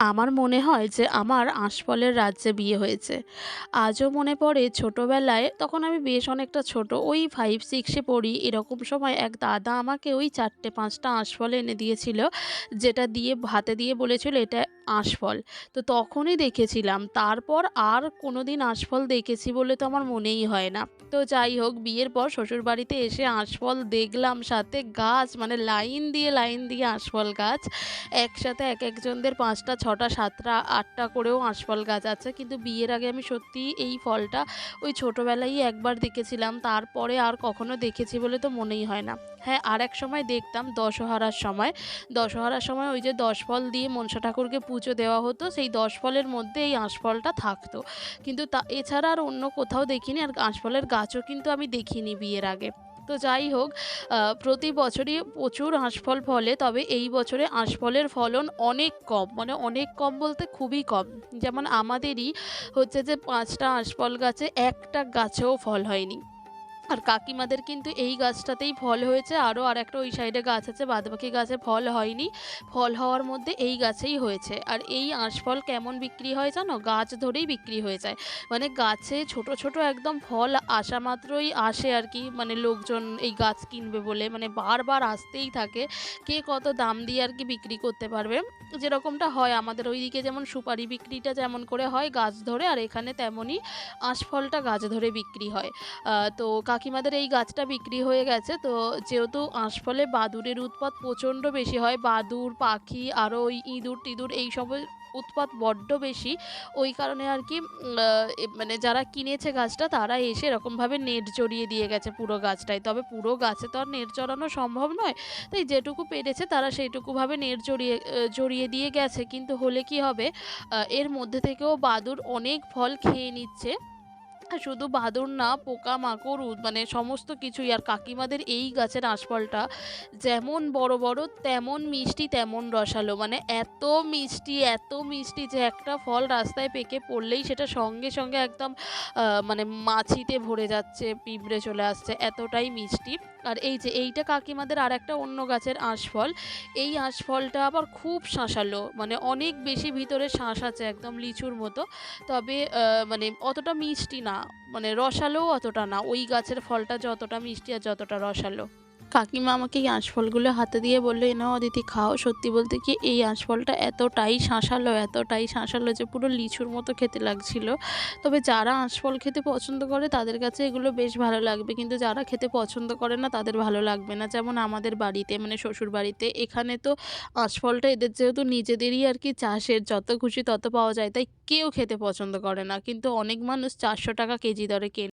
আমার মনে হয় যে আমার আঁশফলের রাজ্যে বিয়ে হয়েছে। আজও মনে পড়ে ছোটোবেলায় তখন আমি বেশ অনেকটা ছোট। ওই ফাইভ সিক্সে পড়ি। এরকম সময় এক দাদা আমাকে ওই ৪টে-৫ টা আঁশফল এনে দিয়েছিল। যেটা দিয়ে হাতে দিয়ে বলেছিল এটা আঁশফল। তো তখনই দেখেছিলাম। তারপর আর কোনো দিন আঁশফল দেখেছি বলে তো আমার মনেই হয় না। তো যাই হোক বিয়ের পর শ্বশুরবাড়িতে এসে আঁশফল দেখলাম সাথে গাছ মানে লাইন দিয়ে, লাইন দিয়ে আঁশফল গাছ। একসাথে একেকজনদের ৫ টা, ৬ টা, ৭ টা, ৮ টা করেও আঁশফল গাছ আছে। কিন্তু বিয়ের আগে আমি সত্যিই এই ফলটা ওই ছোটবেলায়ই একবার দেখেছিলাম। তারপরে আর কখনো দেখেছি বলে তো মনেই হয় না। হ্যাঁ, আর এক সময় দেখতাম দশহরার সময়। দশহরার সময় ওই যে ১০ ফল দিয়ে মনসা ঠাকুরকে পুজো দেওয়া হতো। সেই ১০ ফলের মধ্যে এই আঁশফলটা থাকতো। কিন্তু তা এছাড়া আর অন্য কোথাও দেখিনি। আর আঁশফলের গাছও কিন্তু আমি দেখিনি বিয়ের আগে। তো যাই হোক প্রতি বছরই প্রচুর আঁশফল ফলে। তবে এই বছরে আঁশফলের ফলন অনেক কম। মানে অনেক কম বলতে খুবই কম। যেমন আমাদেরই হচ্ছে যে পাঁচটা আঁশফল গাছে একটা গাছেও ফল হয়নি। আর কাকিমাদের কিন্তু এই গাছটাতেই ফল হয়েছে। আরও আর একটা ওই সাইডে গাছ আছে। বাদবাকি গাছে ফল হয়নি। ফল হওয়ার মধ্যে এই গাছেই হয়েছে। আর এই আঁশফল কেমন বিক্রি হয় জানো? গাছ ধরেই বিক্রি হয়ে যায়। মানে গাছে ছোট, ছোট একদম ফল আসা মাত্রই আসে আর কি মানে লোকজন এই গাছ কিনবে বলে। মানে বারবার আসতেই থাকে। কে কত দাম দিয়ে আর কি বিক্রি করতে পারবে। যেরকমটা হয় আমাদের ওইদিকে যেমন সুপারি বিক্রিটা যেমন করে হয় গাছ ধরে আর এখানে তেমনই আঁশফলটা গাছ ধরে বিক্রি হয়। তো কাকিমাদের এই গাছটা বিক্রি হয়ে গেছে। তো যেহেতু আঁশফলে বাদুড়ের উৎপাত প্রচণ্ড বেশি হয়। বাদুড়, পাখি আরও ওই ইঁদুর-টিঁদুর এইসবের উৎপাত বড্ড বেশি। ওই কারণে আর কি মানে যারা কিনেছে গাছটা তারা এসে এরকমভাবে নেট জড়িয়ে দিয়ে গেছে পুরো গাছটায়। তবে পুরো গাছে তো আর নেট জড়ানো সম্ভব নয়। তাই যেটুকু পেরেছে তারা সেইটুকুভাবে নেট জড়িয়ে জড়িয়ে দিয়ে গেছে। কিন্তু হলে কি হবে এর মধ্যে থেকেও বাদুড় অনেক ফল খেয়ে নিচ্ছে। শুধু বাদর না পোকামাকড় মানে সমস্ত কিছুই। আর কাকিমাদের এই গাছের আঁশফলটা যেমন বড়, বড় তেমন মিষ্টি তেমন রসালো। মানে এত মিষ্টি, এত মিষ্টি যে একটা ফল রাস্তায় পেকে পড়লেই সেটা সঙ্গে, সঙ্গে একদম মানে মাছিতে ভরে যাচ্ছে, পিঁপড়ে চলে আসছে এতটাই মিষ্টি। আর এই যে এইটা কাকিমাদের আর একটা অন্য গাছের আঁশফল। এই আঁশফলটা আবার খুব শাঁসালো। মানে অনেক বেশি ভিতরে শাঁস আছে একদম লিচুর মতো। তবে মানে অতটা মিষ্টি না। মানে রসালো অতটা না। ওই গাছের ফলটা যতটা মিষ্টি আর যতটা রসালো। কাকিমা আমাকে এই আঁশফলগুলো হাতে দিয়ে বলল, "এ নাও অদিতি খাও।" সত্যি বলতে কি এই আঁশফলটা এতটাই শাঁসালো, এতটাই শাঁসালো যে পুরো লিচুর মতো খেতে লাগছিল। তবে যারা আঁশফল খেতে পছন্দ করে তাদের কাছে এগুলো বেশ ভালো লাগবে। কিন্তু যারা খেতে পছন্দ করে না তাদের ভালো লাগবে না। যেমন আমাদের বাড়িতে মানে শ্বশুর বাড়িতে এখানে তো আঁশফলটা এদের যেহেতু নিজেদেরই আর কি চাষের যত খুশি তত পাওয়া যায়। তাই কেউ খেতে পছন্দ করে না। কিন্তু অনেক মানুষ ৳৪০০ কেজি দরে কেনে।